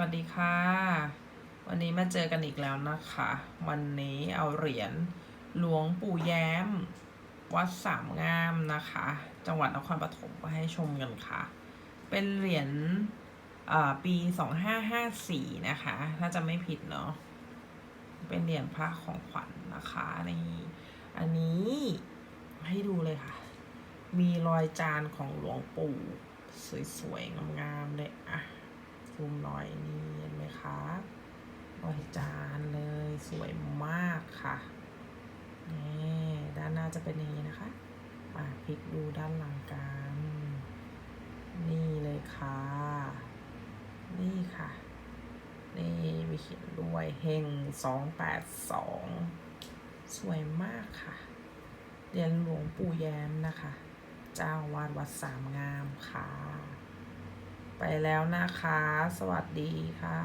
วัสดีค่ะ วันนี้มาเจอกันอีกแล้วนะคะ วันนี้เอาเหรียญหลวงปู่แย้ม วัดสามงามนะคะ จังหวัดนครปฐมมาให้ชมกันค่ะ เป็นเหรียญปีสอ่าปี2554นะคะ ถ้าจะไม่ผิดเนาะเป็นเหรียญพระของขวัญนะคะนี่อันนี้ให้ดูเลยค่ะ มีรอยจานของหลวงปู่ สวยๆงามๆเลยอะซูมหน่อยนี่เห็นไหมคะ รอยจานเลยสวยมากค่ะ นี่ด้านหน้าจะเป็นอย่างนี้นะคะอะพลิกดูด้านหลังกันนี่เลยค่ะ นี่ค่ะ นี่มีเขียนด้วยเฮงสองแปดสองสวยมากค่ะเรียนหลวงปู่แย้มนะคะ เจ้าวาดวัดสามงามค่ะ ไปแล้วนะคะ สวัสดีค่ะ